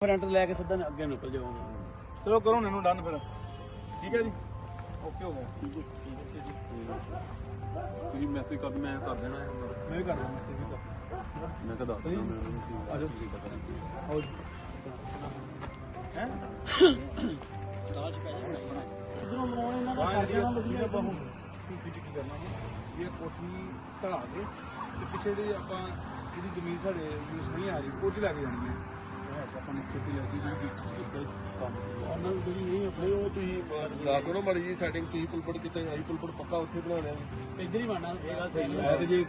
Front ਲੈ ਕੇ ਸਿੱਧਾ ਅੱਗੇ ਨਿਕਲ ਜਾਵਾਂਗੇ ਚਲੋ ਕਰੋ ਹੁਣ ਇਹਨੂੰ ਡਨ ਫਿਰ। ਠੀਕ ਹੈ ਜੀ? ਓਕੇ ਹੋ ਗਿਆ। ਠੀਕ ਹੈ ਠੀਕ ਹੈ ਜੀ। ਤੁਸੀਂ ਮੈਸੇਜ ਕਰ ਮੈਂ ਕਰ ਦੇਣਾ ਹੈ ਮੈਂ ਵੀ ਕਰ ਦਾਂ ਮੈਂ ਵੀ ਕਰ ਮੈਂ ਤਾਂ ਦੱਸ ਦਿੰਦਾ ਮੈਂ ਉਹਨਾਂ ਕੀ ਆਜੋ। ਕੀ ਪਤਾ ਆਓ ਜੀ। ਹੈ? ਦਾਲ ਚ ਪੈ ਜਾਣਾ ਇਧਰੋਂ ਮਰਾਉਣ ਇਹਨਾਂ ਦਾ ਹਾਂ ਕਰ ਦੇਣਾ ਵਧੀਆ ਹੁਣ ਕੀ ਕੀ ਕਰਨਾ ਜੀ। ਇਹ ਕੋਠੀ ਢਲਾ ਕੇ ਤੇ ਪਿੱਛੇ ਜਿਹੜੀ ਆਪਾਂ ਜਿਹੜੀ ਜ਼ਮੀਨ ਸਾਡੇ ਯੂਸ ਨਹੀਂ ਆ ਰਹੀ ਉਹ ਚ ਲੈ ਕੇ ਜਾਣੀ ਹੈ। ਆਪਾਂ ਨੇ ਖੇਤੀ ਲੱਗੀ ਜੀ ਕੰਮ ਉਹਨਾਂ ਨੂੰ ਜਿਹੜੀ ਨਹੀਂ ਆਪਣੇ ਉਹ ਤੁਸੀਂ ਲਾ ਕਰੋ ਮਾੜੀ ਜੀ ਸੈਟਿੰਗ ਤੁਸੀਂ ਪੁਲਪੜ ਕਿਤੇ ਆਈ ਪੁਲਪੜ ਪੱਕਾ ਉੱਥੇ ਬਣਾ ਲਿਆ ਇੱਧਰ ਹੀ ਬਣਨਾ ਇਹ ਗੱਲ ਸਹੀ ਤੇ ਜੇ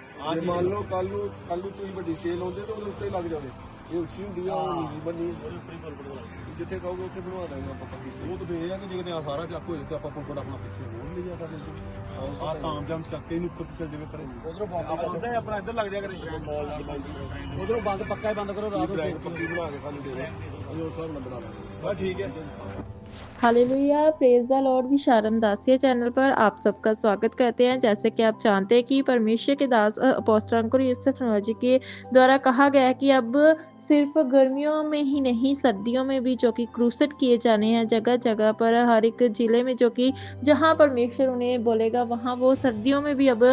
ਮੰਨ ਲਓ ਕੱਲ ਨੂੰ ਕੱਲ ਨੂੰ ਤੁਸੀਂ ਵੱਡੀ ਸੇਲ ਆਉਂਦੇ ਤਾਂ ਉਹਦੇ ਉੱਤੇ ਹੀ ਲੱਗ ਜਾਵੇ ਇਹ ਉੱਚੀ ਹੁੰਦੀ ਆ ਉਹ ਨੀਵੀਂ ਬੰਨੀ ਉਹਦੇ ਉੱਪਰ ਹੀ ਬਲ ਬਲ ਜਿੱਥੇ ਕਹੋਗੇ ਉੱਥੇ ਬਣਵਾ ਦਾਂਗੇ ਆਪਾਂ ਪੱਕੀ ਉਹ ਤਾਂ ਫੇਰ ਇਹ ਆ ਕਿ ਜੇ ਕਿਤੇ ਆਹ ਸਾਰਾ ਚੱਕ ਹੋਏ ਤੇ ਆਪਾਂ ਪੁੱਪੜ ਆਪਣਾ ਪਿੱਛੇ ਹੋਰ ਲਈ ਜਾਂਦਾ ਬਿਲਕੁਲ ਆਹ ਤਾਮ ਜਾਮ ਚੱਕ ਕੇ ਇਹਨੂੰ ਉੱਪਰ ਤੇ ਚੱਲ ਜਾਵੇ ਕਰੇ ਉਧਰੋਂ ਬੰਦ ਆਪਾਂ ਸਿੱਧਾ ਹੀ ਆਪਣਾ ਇੱਧਰ ਲੱਗ ਜਾ ਕਰੇ ਉਧਰੋਂ ਬੰਦ ਪੱਕਾ ਹੀ ਬੰਦ ਕਰੋ ਰਾਤ ਨੂੰ ਬਲੈਕ ਪੱਕੀ ਬਣਾ ਕੇ ਸਾਨੂੰ ਦੇ ਦਿਓ ਅਸੀਂ ਉਸ ਹਿਸਾਬ ਨਾਲ ਬਣਾ ਲਾਂਗੇ ਬਸ ਠੀਕ ਹੈ hallelujah praise the Lord विशारम दासिया channel पर आप सबका स्वागत करते हैं जैसे कि आप जानते हैं कि परमेश्वर के दास अपोस्टल अंकुर यूसुफ टेक्नोलॉजी के द्वारा कहा गया है कि अब सिर्फ़ गर्मियों में ही नहीं, सर्दियों में भी जो कि क्रूसेट किए जाने हैं जगह जगह पर, हर एक ज़िले में जो कि जहाँ परमेश्वर उन्हें बोलेगा, वहाँ वो सर्दियों में भी अब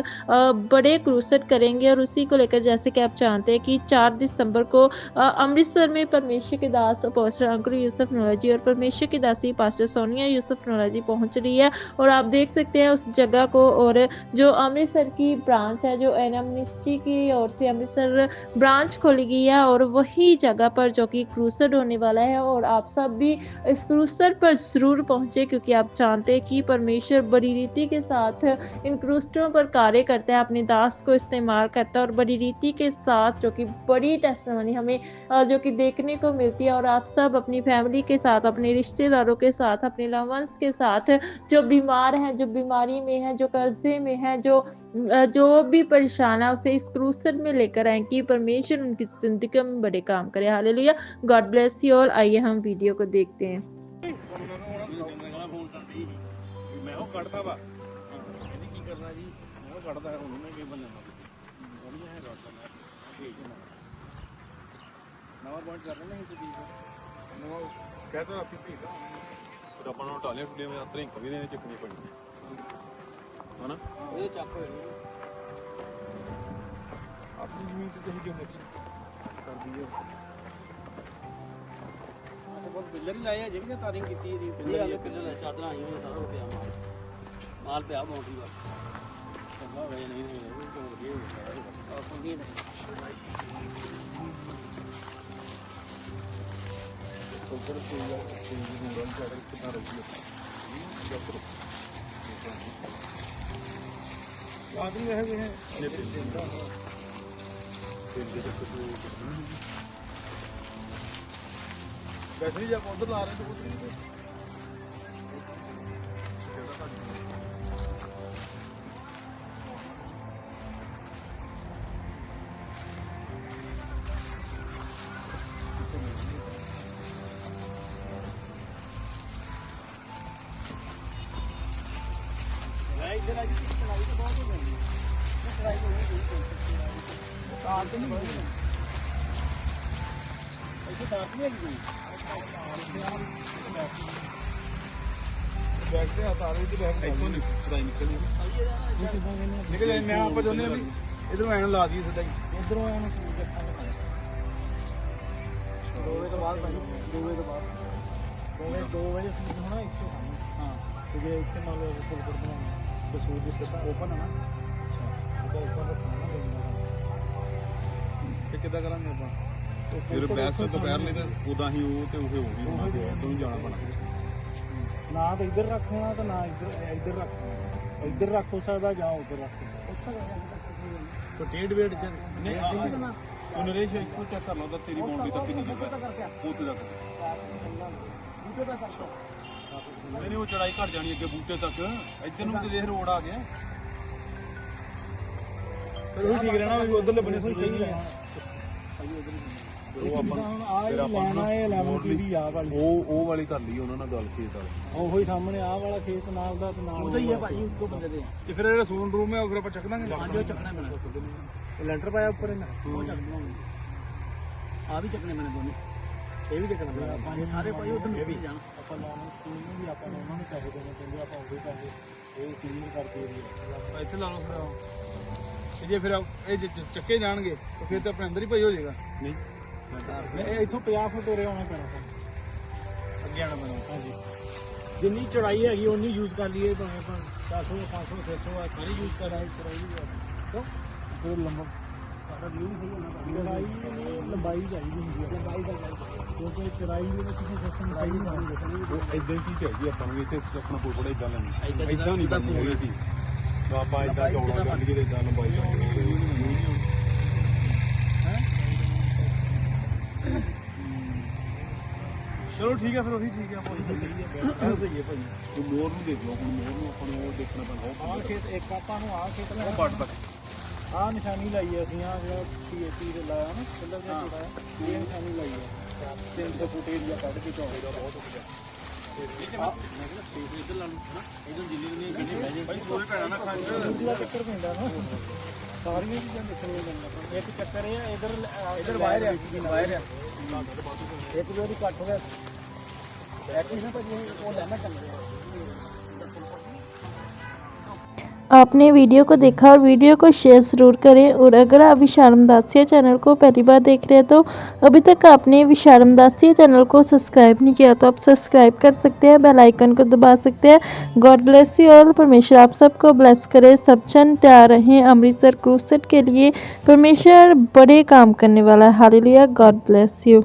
बड़े क्रूसेट करेंगे। और उसी को लेकर जैसे कि आप जानते हैं कि चार दिसंबर को अमृतसर में परमेश्वर के दास अपोस्टल अंकुर यूसुफ नोलॉजी और परमेश्वर की दासी पास्टर सोनिया यूसुफ नोलॉजी पहुँच रही है। और आप देख सकते हैं उस जगह को और जो अमृतसर की ब्रांच है, जो एन की ओर से अमृतसर ब्रांच खोली गई है और वही जगह पर जो कि क्रूसर होने वाला है और आप सब भी इस क्रूसर पर ज़रूर पहुँचे क्योंकि आप जानते हैं कि परमेश्वर बड़ी रीति के साथ इन क्रूसरों पर कार्य करता है, अपने दास को इस्तेमाल करता है और बड़ी रीति के साथ जो कि बड़ी टेस्टमनी हमें जो कि देखने को मिलती है और आप सब अपनी फैमिली के साथ, अपने रिश्तेदारों के साथ, अपने लवंस के साथ जो बीमार हैं, जो बीमारी में है, जो कर्जे में है, जो जो भी परेशान है, उसे इस क्रूसर में लेकर आए कि परमेश्वर उनकी ज़िंदगी में बड़े काम करे hallelujah God bless you all आइए हम वीडियो को देखते हैं ਫੋਨ ਕਰਦੀ ਮੈਂ ਉਹ ਕੱਢਦਾ ਵਾ ਇਹਨੇ ਕੀ ਕਰਨਾ ਜੀ ਮੈਂ ਉਹ ਕੱਢਦਾ ਹੁਣ ਉਹਨੇ ਕੀ ਬਣਨਾ ਵਧੀਆ ਹੈ ਕੱਢਦਾ ਮੈਂ ਭੇਜ ਦੇਣਾ ਨਵਾਂ ਪੁਆਇੰਟ ਕਰ ਲੈਣਾ ਹੈ ਤੁਸੀਂ ਨਵਾਂ ਕਹਤਾ ਆਪੀ ਭੇਜਦਾ ਫਿਰ ਆਪਾਂ ਨੂੰ ਟਾਲੇ ਟੁੱਲੇ ਵਿੱਚ ਧਰਿੰਕ ਵੀ ਦੇ ਚੱਕਣੀ ਪੈਣੀ ਹਨਾ ਇਹ ਚੱਕ ਹੋਏ ਆਪਣੀ ਜ਼ਮੀਨ ਤੇ ਤੁਸੀਂ ਜੋ ਮਰਜ਼ੀ ਬਿੱਲਰ ਹੀ ਲਾਏ ਆ ਜਿਵੇਂ ਤਾਰਿੰਗ ਕੀਤੀ ਇਹਦੀ ਵਧੀਆ ਇਹ ਬਿੱਲਰ ਚਾਦਰਾਂ ਆਈਆਂ ਹੋਈਆਂ ਸਾਰਾ ਪਿਆ ਮਾਲ ਮਾਲ ਪਿਆ ਬਾਉਂਡਰੀ ਵਾ ਚੰਗਾ ਹੋਇਆ ਨਹੀਂ ਹੋਇਆ ਇਹ ਤਾਂ ਵਧੀਆ ਹੋ ਗਿਆ ਆ ਪੰਗੀ ਨਹੀਂ ਉੱਪਰ ਕੋਈ ਆ ਕੋਈ ਵੀ ਹੁੰਦਾ ਚਾਦਰ ਕਿੰਨਾ ਰਹੀ ਹੈ ਆਦਮੀ ਇਹ ਹੈ ਇਹ ਜਿੰਦਾ ਵੈਸੇ ਹੀ ਆਪਾਂ ਉਧਰ ਲਾ Götüreceğim odun ağrıydı odun. Hayır, ben gidip sana gidip bağlı ਕਾਰ ਤੇ ਨਹੀਂ ਹੋਈ ਇੱਥੇ ਕਾਰ ਨਹੀਂ ਹੈਗੀ ਬੈਕ ਤੇ ਹਟਾ ਰਹੇ ਤੇ ਇੱਥੋਂ ਨਹੀਂ ਸਦਾਈ ਨਿਕਲੀ ਨਿਕਲ ਜਾਏ ਮੈਂ ਆਪਾਂ ਚਾਹੁੰਦੇ ਵੀ ਇਧਰੋਂ ਐਨ ਲਾ ਦਈਏ ਸਿੱਧਾ ਹੀ। ਇਧਰੋਂ ਆਇਆ ਨੂੰ ਦੋ ਵਜੇ ਤੋਂ ਬਾਅਦ ਭਾਈ ਦੋ ਤੋਂ ਬਾਅਦ ਦੋ ਵਜੇ ਵਜੇ ਹੋਣਾ ਇੱਥੇ ਹਾਂ ਤੇ ਇੱਥੇ ਮੰਨ ਲਓ ਫੁੱਲ ਕਰ ਬਣਾਉਣਾ ਤੇ ਸੂਰ ਜਿਸ ਓਪਨ ਹੈ ਨਾ ਤੇ ਕਿੱਦਾਂ ਕਰਾਂਗੇ ਆਪਾਂ? ਫਿਰ ਬੈਸਟ ਦੁਪਹਿਰ ਲਈ ਤਾਂ ਉਦਾਂ ਹੀ ਉਹ ਤੇ ਉਹ ਹੋ ਗਈ ਉਹਨਾਂ ਦੇ ਤੋਂ ਜਾਣਾ ਪੈਣਾ। ਨਾ ਤਾਂ ਇੱਧਰ ਰੱਖਣਾ ਤਾਂ ਨਾ ਇੱਧਰ ਇੱਧਰ ਰੱਖਣਾ ਇੱਧਰ ਰੱਖ ਹੋ ਸਕਦਾ ਜਾਂ ਉੱਧਰ ਰੱਖ ਤੇ ਡੇਢ ਵੇਟ ਚ ਨਹੀਂ ਆ ਉਹ ਨਰੇਸ਼ ਇੱਕੋ ਚੈੱਕ ਕਰ ਲਓ ਤਾਂ ਤੇਰੀ ਬਾਉਂਡਰੀ ਤੱਕ ਕਿੰਨੀ ਜਗ੍ਹਾ ਹੈ ਉੱਥੇ ਤੱਕ ਨਹੀਂ ਨਹੀਂ ਉਹ ਚੜਾਈ ਘਟ ਜਾਣੀ ਅੱਗੇ ਬੂਟੇ ਤੱਕ। ਇੱਧਰ ਨੂੰ ਤੇ ਦੇਖ ਰੋਡ ਆ ਗਿਆ। ਉਹ ਠੀਕ ਰਹਿਣਾ ਵੀ ਉਧਰਲੇ ਬੰਨੇ ਤੋਂ ਸਹੀ ਰਹਿਣਾ। ਉਹ ਆਪਾਂ ਫਿਰ ਆਪਾਂ ਲੈਣਾ ਇਹ 11 ਪੀੜੀ ਆ ਵਾਲੀ ਉਹ ਉਹ ਵਾਲੀ ਕਰ ਲਈ ਉਹਨਾਂ ਨਾਲ ਗੱਲ ਖੇਤ ਵਾਲੀ। ਉਹੋ ਹੀ ਸਾਹਮਣੇ ਆ ਵਾਲਾ ਖੇਤ ਨਾਲ ਦਾ ਤੇ ਨਾਲ ਉਹਦਾ ਹੀ ਆ ਭਾਈ ਇੱਕੋ ਬੰਦੇ ਦੇ ਤੇ ਫਿਰ ਜਿਹੜਾ ਸੋਨ ਰੂਮ ਹੈ ਉਹ ਫਿਰ ਆਪਾਂ ਚੱਕ ਦਾਂਗੇ। ਹਾਂਜੀ ਉਹ ਚੱਕਣਾ ਮੈਨੇ ਉਹ ਲੈਂਟਰ ਪਾਇਆ ਉੱਪਰ ਇਹਨਾਂ? ਉਹ ਚੱਕ ਦਵਾਂਗੇ ਆ ਵੀ ਚੱਕਣੇ ਮੈਨੇ ਦੋਨੇ। ਇਹ ਵੀ ਦੇਖਣਾ ਪੈਣਾ। ਆਪਾਂ ਸਾਰੇ ਭਾਈ ਉੱਥੇ ਮਿਲ ਜਾਣ। ਆਪਾਂ ਲਾਉਣ ਨੂੰ ਵੀ ਆਪਾਂ ਨੂੰ ਉਹਨਾਂ ਨੂੰ ਪੈਸੇ ਦੇਣੇ ਚਾਹੀਦੇ ਆਪਾਂ ਉਹਦੇ ਪੈਸੇ ਇਹ ਸੀਨੀਅਰ ਕਰਕੇ ਏਰੀਆ ਇੱਥੇ ਲਾ ਲਓ ਫਿਰ ਆਓ। ਤੇ ਜੇ ਫਿਰ ਇਹ ਜੇ ਚ- ਚੱਕੇ ਜਾਣਗੇ ਤਾਂ ਫਿਰ ਤਾਂ ਆਪਣੇ ਅੰਦਰ ਹੀ ਪਈ ਹੋ ਜਾਏਗਾ। ਨਹੀਂ। ਇਹ ਇੱਥੋਂ 50 ਫੁੱਟ ਉਰੇ ਆਉਣਾ ਪੈਣਾ ਸਾਨੂੰ। ਅੱਗੇ ਆਣਾ ਪੈਣਾ ਹਾਂਜੀ। ਜਿੰਨੀ ਚੜਾਈ ਹੈਗੀ ਉਨੀ ਯੂਜ਼ ਕਰ ਲਈਏ ਭਾਵੇਂ ਆਪਾਂ 400 500 600 ਆ ਸਾਰੀ ਯੂਜ਼ ਕਰਾਂਗੇ ਚੜਾਈ ਵੀ ਫਿਰ ਲੰਬਾ। ਸਾਡਾ ਸਹੀ ਹੋਣਾ ਲੰਬਾਈ ਲੰਬਾਈ ਚਾਹੀਦੀ ਹੁੰਦੀ ਹੈ। ਲੰਬਾਈ ਦਾ ਕਿਉਂਕਿ ਚੜਾਈ ਦੇ ਵਿੱਚ ਕਿਸੇ ਸਿਸਟਮ ਦਾ ਹੀ। ਨਹੀਂ ਉਹ ਇਦਾਂ ਹੀ ਚੀਜ਼ ਚਾਹੀਦੀ ਆਪਾਂ ਨੂੰ ਇੱਥੇ ਆਪਣਾ ਕੋਈ ਬੜਾ ਇਦਾਂ ਲੈਣੀ ਏਦਾਂ ਇਦਾਂ ਨਹੀਂ ਜਿੱਦਾਂ ਬਣਨੀ ਹੈਗੀ। ਚੀਜ਼ ਆਪਾਂ ਇਦਾਂ ਚੌੜਾ ਕਰ ਲਈਏ ਤੇ ਇਦਾਂ ਲੰਬਾਈ ਕਰ ਲਈਏ ਚਲੋ ਠੀਕ ਹੈ ਫਿਰ ਉਹੀ ਠੀਕ ਹੈ ਆਪਾਂ ਉਹੀ ਸਹੀ ਹੈ ਸਹੀ ਹੈ ਭਾਈ। ਤੂੰ ਮੋਰ ਨੂੰ ਦੇਖ ਲਓ ਹੁਣ ਮੋਰ ਨੂੰ ਆਪਾਂ ਨੂੰ ਉਹ ਦੇਖਣਾ ਪੈਣਾ ਉਹ ਆਹ ਖੇਤ ਇੱਕ ਆਪਾਂ ਨੂੰ ਆਹ ਖੇਤ ਉਹ ਪੱਟ ਤੱਕ। ਆਹ ਨਿਸ਼ਾਨੀ ਲਾਈ ਹੈ ਅਸੀਂ ਆਹ ਜਿਹੜਾ ਪੀਏਪੀ ਦੇ ਲਾਇਆ ਨਾ ਪਿੱਲਰ ਦਾ ਹੈ। ਇਹ ਨਿਸ਼ਾਨੀ ਲਾਈ ਹੈ 300 ਫੁੱਟ ਏਰੀਆ ਕੱਢ ਕੇ ਚੌੜੇ ਦਾ ਬਹੁਤ ਵਧੀਆ ਚੱਕਰ ਪੈਂਦਾ ਨਾ ਸਾਰੀਆਂ ਚੀਜ਼ਾਂ ਦੇਖਣੀਆਂ ਪੈਂਦੀਆਂ ਇੱਕ ਚੱਕਰ ਇਹ ਆ ਇਧਰ ਇਧਰ ਵਾਇਰ ਆ ਵਾਇਰ ਆ ਇੱਕ ਵਾਰੀ ਕੱਟ ਹੋ ਗਿਆ। ਇੱਕ ਨਾ ਭਾਜੀ, ਉਹ ਲੈਣਾ ਚੰਗਾ आपने वीडियो को देखा और वीडियो को शेयर ज़रूर करें। और अगर आप विशालम दासिया चैनल को पहली बार देख रहे हैं तो अभी तक आपने विशालम दासिया चैनल को सब्सक्राइब नहीं किया तो आप सब्सक्राइब कर सकते हैं बेल आइकन को दबा सकते हैं। गॉड ब्लेस यू ऑल परमेश्वर आप सबको ब्लेस करे, सब जन तैयार रहें। अमृतसर क्रूसेट के लिए परमेश्वर बड़े काम करने वाला है। Hallelujah God bless you